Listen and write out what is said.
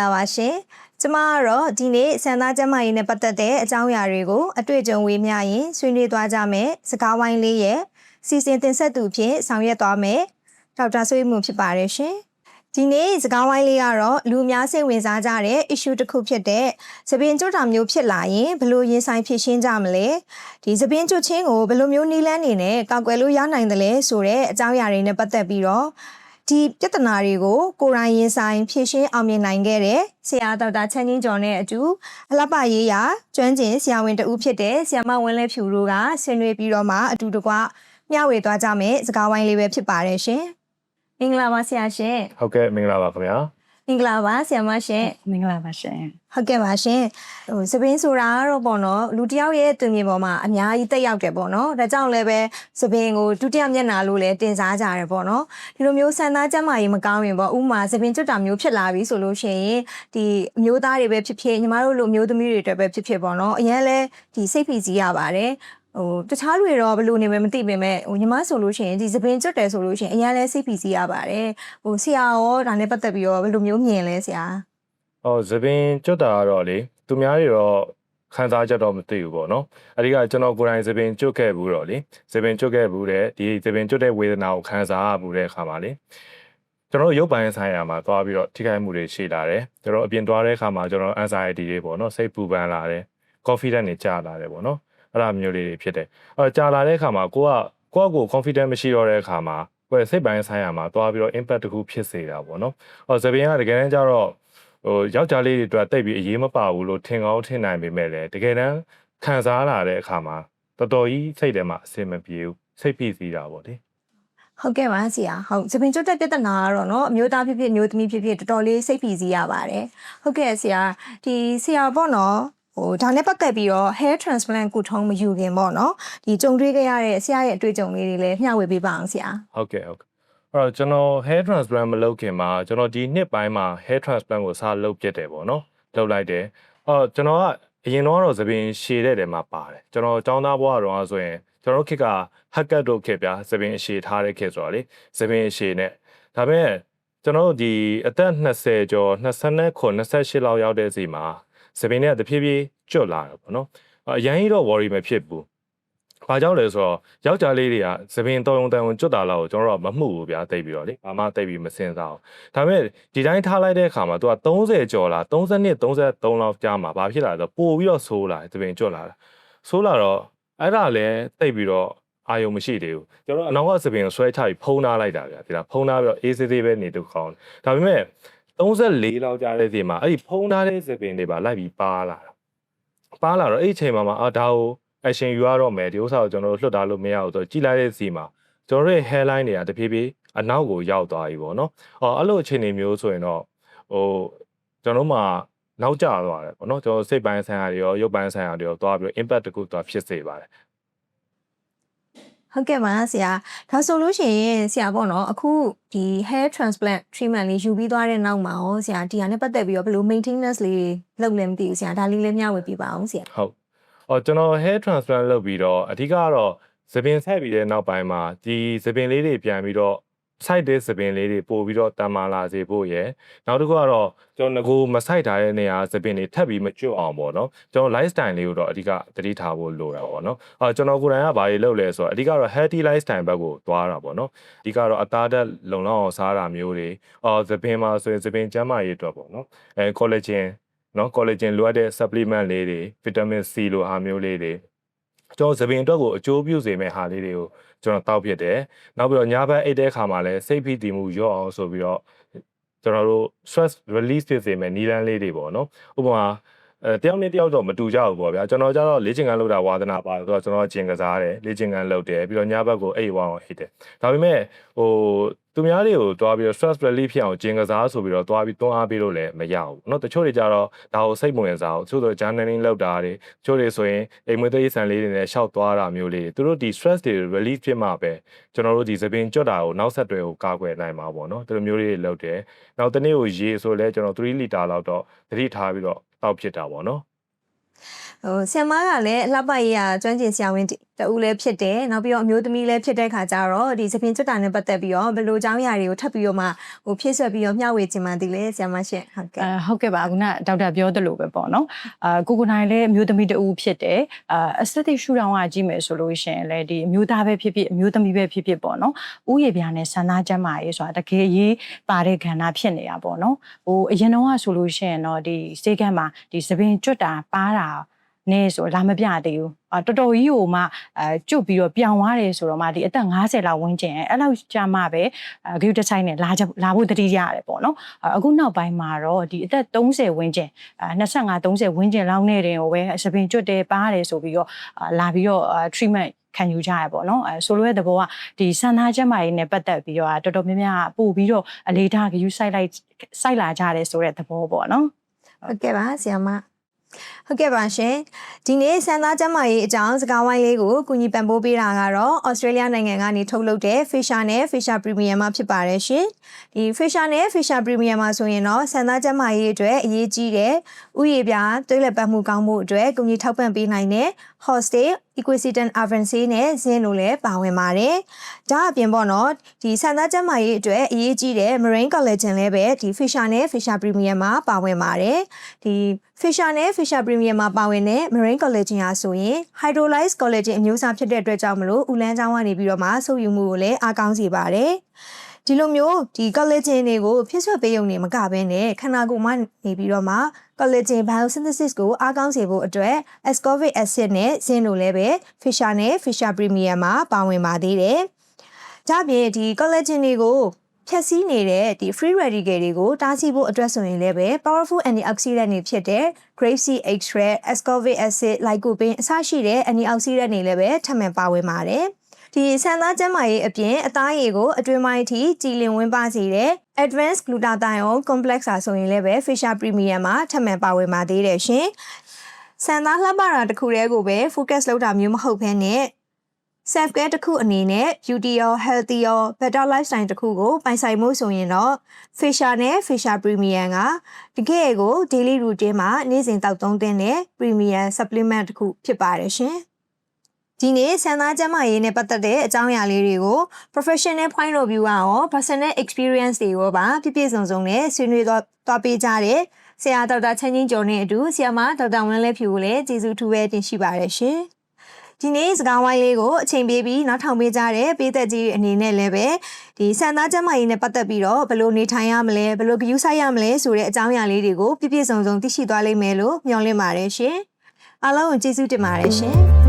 လာပါရှင်ကျမကတော့ဒီနေ့ဆန္ဒကျမရေးနဲ့ပတ်သက်တဲ့အကြောင်းအရာတွေကိုအတွေ့အကြုံဝေမျှရင်ဆွေးနွေးသွားကြမယ်စကားဝိုင်းလေးရဲ့စီစဉ်တင်ဆက်သူဖြင့်ဆောင်ရွက်သွားမယ်ဒေါက်တာဆွေးမှုဖြစ်ပါတယ်ရှင်ဒီနေ့စကားဝိုင်းလေးကတော့လူအများစိတ်ဝင်စားကြတဲ့ issue တစ်ခုဖြစ်တဲ့သပင်ကျွတ်တာမျိုးဖြစ်လာရင်ဘယ်လိုရင်ဆိုင်ဖြစ်ရှင်းကြမလဲဒီသပင်ကျွတ်ချင်းကိုဘယ်လိုမျိုးနည်းလမ်းနေနဲ့ကောက်ွယ်လို့ရနိုင်တယ်လဲဆိုတဲ့အကြောင်းအရာတွေနဲ့ပတ်သက်ပြီးတော့ ဒီပြဿနာတွေကိုကိုယ်တိုင်ရင်ဆိုင်ဖြေရှင်းအောင်မြင်နိုင်ခဲ့တဲ့ဆရာဒေါက်တာချန်းချင်းကျော်နဲ့အတူအလှပရေးရာကျွမ်းကျင်ဆရာဝန်တဦးဖြစ်တဲ့ဆရာမဝင်းလဲဖြူတို့ကဆွေးနွေးပြီးတော့မှအတူတကွမျှဝေသွားကြမယ်စကားဝိုင်းလေးပဲဖြစ်ပါတယ်ရှင်။မင်္ဂလာပါဆရာရှင်ဟုတ်ကဲ့မင်္ဂလာပါခင်ဗျာ။မ င်္ဂလာပါဆရာမရှင်မင်္ဂလာပါရှင်။ဟုတ်ကဲ့ပါရှင်။ဟိုစပင်းဆိုတာကတော့ပေါ့နော်လူတစ်ယောက်ရဲ့တွင်မြေပေါ်မှာအများကြီးတက်ရောက်တယ်ပေါ့နော်။ဒါကြောင့်လည်းပဲစပင်းကိုဒုတိယမျက်နှာလို့လည်းတင်စားကြတယ်ပေါ့နော်။ဒီလိုမျိုးဆန္ဒကျမ်းမာရေးမကောင်းရင်ပေါ့ဥပမာစပင်းကျွတ်တာမျိုးဖြစ်လာပြီဆိုလို့ရှိရင်ဒီအမျိုးသားတွေပဲဖြစ်ဖြစ်ညီမတို့လိုအမျိုးသမီးတွေတွေပဲဖြစ်ဖြစ်ပေါ့နော်။အရင်လဲဒီစိတ်ဖိစီးရပါတယ်။ ဟိုတခြားလူတွေတော့ဘယ်လိုနေမယ်မသိပေမဲ့ဟိုညီမဆိုလို့ရှိရင်ဒီစပင်ကျွတ်တယ်ဆိုလို့ရှိရင်အရင်လဲစိတ်ဖိစီးရပါတယ်ဟိုဆရာရောဒါနဲ့ပတ်သက်ပြီးတော့ဘယ်လိုမျိုးမြင်လဲဆရာဟောသပင်ကျွတ်တာကတော့လေသူများတွေတော့ခံစားချက်တော့မသိဘူးပေါ့နော်အဓိကကျွန်တော်ကိုယ်တိုင်သပင်ကျွတ်ခဲ့ဘူးတော့လေသပင်ကျွတ်ခဲ့ဘူးတဲ့ဒီသပင်ကျွတ်တဲ့ဝေဒနာကိုခံစားရဘူးတဲ့အခါမှာလေကျွန်တော်တို့ရုပ်ပိုင်းဆိုင်ရာမှာသွားပြီးတော့ထိခိုက်မှုတွေရှိလာတယ်ကျွန်တော်အပြင်သွားတဲ့အခါမှာကျွန်တော် anxiety တွေပေါ့နော်စိတ်ပူပန်လာတယ် confidence တွေကျလာတယ်ပေါ့နော် အဲ့လိုမျိုးလေးတွေဖြစ်တယ်အဲ့တော့ကြာလာတဲ့အခါမှာကိုကကိုယ့်ကို confidence မရှိတော့တဲ့အခါမှာကိုယ့်ရဲ့စိတ်ပိုင်းဆိုင်ရာမှာသွားပြီးတော့ impact တစ်ခုဖြစ်စေတာပေါ့နော်ဟောသပင်ကတကယ်တမ်းကျတော့ဟိုယောက်ျားလေးတွေအတွက်တိတ်ပြီးအရေးမပါဘူးလို့ထင်ကောင်းထင်နိုင်ပေမဲ့လည်းတကယ်တမ်းခံစားလာတဲ့အခါမှာတော်တော်ကြီးစိတ်ထဲမှာအဆင်မပြေဘူးစိတ်ဖိစီးတာပေါ့လေ ဟုတ်ကဲ့ပါဆရာဟုတ်စပင်ကျွတ်တဲ့ပြဿနာကတော့เนาะအမျိုးသားဖြစ်ဖြစ်အမျိုးသမီးဖြစ်ဖြစ်တော်တော်လေးစိတ်ဖိစီးရပါတယ်ဟုတ်ကဲ့ဆရာဒီဆရာပေါ့နော် ဟိုဒါနဲ့ပတ်သက်ပြီးတော့ hair transplant ကုထုံးမယူခင်ပေါ့နော်ဒီကြုံတွေ့ခဲ့ရတဲ့ဆရာရဲ့အတွေ့အကြုံလေးတွေလည်းမျှဝေပေးပါအောင်ဆရာဟုတ်ကဲ့ဟုတ်ကဲ့အဲ့တော့ကျွန်တော် hair transplant မလုပ်ခင်မှာကျွန်တော်ဒီနှစ်ပိုင်းမှာ hair transplant ကိုစလုပ်ပြစ်တယ်ပေါ့နော်လုပ်လိုက်တယ်အော်ကျွန်တော်ကအရင်တော့ကတော့သပင်ရှည်တဲ့တယ်မှာပါတယ်ကျွန်တော်ចောင်းသားဘွားတော့ဆိုရင်ကျွန်တော်တို့ခေတ်ကဟက်ကတ်တို့ခေတ်ပြသပင်ရှည်ထားတဲ့ခေတ်ဆိုတော့လေသပင်ရှည်နဲ့ဒါပေမဲ့ကျွန်တော်တို့ဒီအသက်20ကျော်29 28လောက်ရောက်တဲ့စီမှာ သပင်နဲ့တဖြည်းဖြည်းကျွတ်လာတယ်ပေါ့နော်အရင်ကြီးတော့ worry မဖြစ်ဘူး။ဘာကြောင့်လဲဆိုတော့ယောက်ျားလေးတွေကသပင်တော်ုံတန်ုံကျွတ်တာလောက်ကိုကျွန်တော်တို့ကမမှုဘူးဗျာတိတ်ပြီးတော့လေ။ဘာမှတိတ်ပြီးမစင်စားဘူး။ဒါပေမဲ့ဒီတိုင်းထားလိုက်တဲ့အခါမှာသူက30ကျော်လာ32 33လောက်ကြာမှာဘာဖြစ်လာလဲဆိုတော့ပို့ပြီးတော့ဆိုးလာတယ်သပင်ကျွတ်လာတာ။ဆိုးလာတော့အဲ့ဒါလည်းတိတ်ပြီးတော့အာယုံမရှိသေးဘူး။ကျွန်တော်အနောက်ကသပင်ကိုဆွဲချပြီးဖုံးထားလိုက်တာဗျာ။ဒီလားဖုံးထားပြီးတော့အေးစေးသေးပဲနေတော့ကောင်းတယ်။ဒါပေမဲ့ 34လောက်ကြာတဲ့ဒီမှာအဲ့ဒီဖုံးထားတဲ့သပင်တွေပါလိုက်ပြီးပါလာတာ။ပါလာတော့အဲ့ဒီအချိန်မှာမှအာဒါကို action ယူရတော့မယ်ဒီဥစ္စာကိုကျွန်တော်တို့လွတ်တာလို့မရဘူးဆိုတော့ကြည်လိုက်တဲ့စီမှာကျွန်တော်တို့ရဲ့ hairline တွေကတဖြည်းဖြည်းအနောက်ကိုရောက်သွားပြီပေါ့နော်။အော်အဲ့လိုအခြေအနေမျိုးဆိုရင်တော့ဟိုကျွန်တော်တို့မှာနောက်ကျသွားတယ်ပေါ့နော်ကျွန်တော်စိတ်ပိုင်းဆိုင်ရာတွေရောရုပ်ပိုင်းဆိုင်ရာတွေရောသွားပြီးတော့ impact တခုသွားဖြစ်စေပါတယ် ဟုတ်ကဲ့ပါဆရာဒါဆိုလို့ရှိရင်ဆရာပေါ့နော်အခုဒီ hair transplant treatment လေးယူပြီးသွားတဲ့နောက်မှာရောဆရာဒီဟာနဲ့ပတ်သက်ပြီးတော့ဘယ်လို maintenance လေးလုပ်လဲမသိဘူးဆရာဒါလေးလည်းမျှဝေပြပါအောင်ဆရာဟုတ်အော်ကျွန်တော် hair transplant လုပ်ပြီးတော့အဓိကကတော့သပင်ဆက်ပြီးတဲ့နောက်ပိုင်းမှာဒီသပင်လေးတွေပြန်ပြီးတော့ site တဲ့သပင်လေးတွေပို့ပြီးတော့တန်မာလာစေဖို့ရယ်နောက်တစ်ခုကတော့ကျွန်တော်ငကိုမဆိုင်ထားတဲ့နေရာသပင်တွေထပ်ပြီးမကျွတ်အောင်ပေါ့နော်ကျွန်တော် lifestyle လေးကိုတော့အဓိကသတိထားဖို့လိုတာပေါ့နော်အော်ကျွန်တော်ကိုယ်တိုင်ကဘာတွေလုပ်လဲဆိုတော့အဓိကတော့ healthy lifestyle ဘက်ကိုသွားတာပေါ့နော်အဓိကတော့အသားဓာတ်လုံလောက်အောင်စားတာမျိုးတွေအော်သပင်မှာဆိုရင်သပင်ကျန်းမာရေးအတွက်ပေါ့နော်အဲ collagen နော် collagen လိုအပ်တဲ့ supplement လေးတွေ vitamin C လိုဟာမျိုးလေးတွေ ကျွန်တော်သပင်အတွက်ကိုအကျိုးပြုစေမယ့်ဟာလေးတွေကိုကျွန်တော်တောက်ဖြစ်တယ်။နောက်ပြီးတော့ညဘက်အိတ်တဲ့အခါမှာလည်းစိတ်ဖိတည်မှုလျော့အောင်ဆိုပြီးတော့ကျွန်တော်တို့ stress release ဖြစ်စေမယ့်နည်းလမ်းလေးတွေပေါ့နော်။ဥပမာအဲတယောက်နဲ့တယောက်တော့မတူကြဘူးပေါ့ဗျာကျွန်တော်ကျတော့လေ့ကျင့်ခန်းလုပ်တာဝါသနာပါဆိုတော့ကျွန်တော်ကျင်ကစားတယ်လေ့ကျင့်ခန်းလုပ်တယ်ပြီးတော့ညဘက်ကိုအိတ်ဝအောင်ဟိတ်တယ်ဒါပေမဲ့ဟို သူများတွေကိုတွားပြီးတော့ stress relief ဖြစ်အောင်ကျင်ကစားဆိုပြီးတော့တွားပြီးတွန်းအားပေးလို့လည်းမရဘူးเนาะတချို့တွေကြတော့ဒါကိုစိတ်မဝင်စားဘူးတချို့ဆို journaling လုပ်တာတွေတချို့တွေဆိုရင်အိမ်မွေးသေးဆန်လေးတွေနဲ့ရှောက်သွားတာမျိုးလေးတွေသူတို့ဒီ stress တွေ relief ဖြစ်မှပဲကျွန်တော်တို့ဒီသပင်ကြွတာကိုနောက်ဆက်တွဲကိုကာကွယ်နိုင်မှာပေါ့เนาะဒီလိုမျိုးလေးတွေလုပ်တယ်နောက်တစ်နေ့ကိုရေဆိုလဲကျွန်တော်3လီတာလောက်တော့သတိထားပြီးတော့တောက်ဖြစ်တာပေါ့เนาะ ဟဟိုဆ iam မကလည်းအလှပရေးရာကျွမ်းကျင်ဆရာဝန်တဦးလည်းဖြစ်တယ်နောက်ပြီးတော့အမျိုးသမီးလည်းဖြစ်တဲ့ခါကျတော့ဒီသပင်ကျွတ်တာနဲ့ပတ်သက်ပြီးတော့ဘယ်လိုအကြောင်းအရာတွေကိုထပ်ပြီးတော့မှဟိုဖြည့်ဆွက်ပြီးတော့မျှဝေချင်မှဒီလေဆ iam မရှင်ဟုတ်ကဲ့အဲဟုတ်ကဲ့ပါခုနဒေါက်တာပြောသလိုပဲပေါ့နော်အာကိုကိုနိုင်လည်းအမျိုးသမီးတူဖြစ်တယ်အာ aesthetic ရှူတောင်ကကြည့်မယ်ဆိုလို့ရှိရင်လည်းဒီအမျိုးသားပဲဖြစ်ဖြစ်အမျိုးသမီးပဲဖြစ်ဖြစ်ပေါ့နော်ဥယျာဉ်ပြားနဲ့ဆန္ဒကျမ်းမာရေးဆိုတာတကယ်ရေးပါတဲ့ခန္ဓာဖြစ်နေတာပေါ့နော်ဟိုအရင်တော့ကဆိုလို့ရှိရင်တော့ဒီစေကန်းမှာဒီသပင်ကျွတ်တာပါတာ နေဆိုလာမပြသေးဘူးအာတော်တော်ကြီးဟိုမှအဲကျွတ်ပြီးတော့ပြောင်းသွားတယ်ဆိုတော့မှဒီအသက်50လောက်ဝန်းကျင်အဲ့လောက်ကြာမှပဲအဲဂရုတဆိုင်နဲ့လာကြလာဖို့တတိရတယ်ပေါ့နော်အာအခုနောက်ပိုင်းမှာတော့ဒီအသက်30ဝန်းကျင်အဲ25 30ဝန်းကျင်လောက်နဲ့တင်ဟိုပဲသပင်ကျွတ်တယ်ပါတယ်ဆိုပြီးတော့အာလာပြီးတော့အာ treatment ခံယူကြရပေါ့နော်အဲဆိုလိုတဲ့သဘောကဒီဆန္ဒကျန်းမာရေးနဲ့ပတ်သက်ပြီးတော့တော်တော်များများပို့ပြီးတော့အလေးထားဂရုစိုက်လိုက်စိုက်လာကြတယ်ဆိုတဲ့သဘောပေါ့နော်ဟုတ်ကဲ့ပါဆ iam မ ဟုတ်ကဲ့ပါရှင်ဒီနေ့စံသားကျမ်းမာရေးအကြောင်းစကားဝိုင်းလေးကိုကုညီပံ့ပိုးပေးတာကတော့ Australia နိုင်ငံကနေထုတ်လုပ်တဲ့ Fisher နဲ့ Fisher Premium မှာဖြစ်ပါတယ်ရှင်ဒီ Fisher နဲ့ Fisher Premium မှာဆိုရင်တော့စံသားကျမ်းမာရေးအတွက်အရေးကြီးတဲ့ဥယျာဉ်ပြားသွေးလက်ပတ်မှုကောင်းမှုအတွက်ကုညီထောက်ပံ့ပေးနိုင်တဲ့ Hostel Equisitant Avancy နဲ့ဇင်းတို့လည်းပါဝင်ပါတယ်ဒါအပြင်ပေါ့နော်ဒီစံသားကျမ်းမာရေးအတွက်အရေးကြီးတဲ့ Marine Collagen လည်းပဲဒီ Fisher နဲ့ Fisher Premium မှာပါဝင်ပါတယ်ဒီ Fisher နဲ့ Fisher Premium မှာပါဝင်တဲ့ Marine Collagen ဟာဆိုရင် Hydrolyzed Collagen အမျိုးအစားဖြစ်တဲ့အတွက်ကြောင့်မလို့ဥလန်းချောင်းကနေပြီးတော့မှဆုပ်ယူမှုကိုလည်းအားကောင်းစေပါတယ် ဒီလိုမျိုးဒီ collagen တွေကိုဖြစ်ဆွတ်ပေးရုံနဲ့မကဘဲနဲ့ခန္ဓာကိုယ်မှာနေပြီးတော့မှ collagen biosynthesis ကိုအားကောင်းစေဖို့အတွက် ascorbic acid နဲ့ zinc တို့လည်းပဲ Fisher နဲ့ Fisher Premium မှာပါဝင်ပါသေးတယ်။ဒါ့အပြင်ဒီ collagen တွေကိုဖြည့်ဆည်းနေတဲ့ဒီ free radical တွေကိုတားဆီးဖို့အတွက်ဆိုရင်လည်းပဲ powerful antioxidant တွေဖြစ်တဲ့ grape seed extract, ascorbic acid, lycopene အစရှိတဲ့ antioxidant တွေလည်းပဲထပ်မံပါဝင်ပါတယ်။ ဒီဆန်သားကျန်းမာရေးအပြင်အသားရည်ကိုအတွင်းပိုင်းထိကြည်လင်ဝင်ပါစေတဲ့ advanced glutathione complex စာဆိုရင်လည်းပဲ Fisher Premium မှာထပ်မံပါဝင်ပါသေးတယ်ရှင်။ဆန်သားလှပတာတစ်ခုတည်းကိုပဲ focus လုပ်တာမျိုးမဟုတ်ဘဲနဲ့ self care တစ်ခုအနေနဲ့ beauty ရော healthy ရော better lifestyle တစ်ခုကိုပိုင်ဆိုင်မှုဆိုရင်တော့ Fisher နဲ့ Fisher Premium ကတကယ်ကို daily routine မှာနေ့စဉ်တောက်သုံးသင့်တဲ့ premium supplement တစ်ခုဖြစ်ပါတယ်ရှင်။ ဒီနေ့ဆန်သားကျန်းမာရေးနဲ့ပတ်သက်တဲ့အကြောင်းအရာလေးတွေကို professional point of view ကရော personal experience တွေကိုပါပြည့်ပြည့်စုံစုံနဲ့ဆွေးနွေးတော့တော့ပေးကြတဲ့ဆရာဒေါက်တာချန်းချင်းကျော်နဲ့အတူဆရာမဒေါက်တာဝင်းလဲဖြူကိုလည်းကျေးဇူးထူးပဲတင်ရှိပါတယ်ရှင်။ဒီနေ့စကားဝိုင်းလေးကိုအချိန်ပေးပြီးနောက်ထောင်ပေးကြတဲ့ပေးသက်ကြီးအနေနဲ့လည်းပဲဒီဆန်သားကျန်းမာရေးနဲ့ပတ်သက်ပြီးတော့ဘယ်လိုနေထိုင်ရမလဲဘယ်လိုဂရုစိုက်ရမလဲဆိုတဲ့အကြောင်းအရာလေးတွေကိုပြည့်ပြည့်စုံစုံသိရှိသွားလိမ့်မယ်လို့မျှော်လင့်ပါတယ်ရှင်။အားလုံးကိုကျေးဇူးတင်ပါတယ်ရှင်။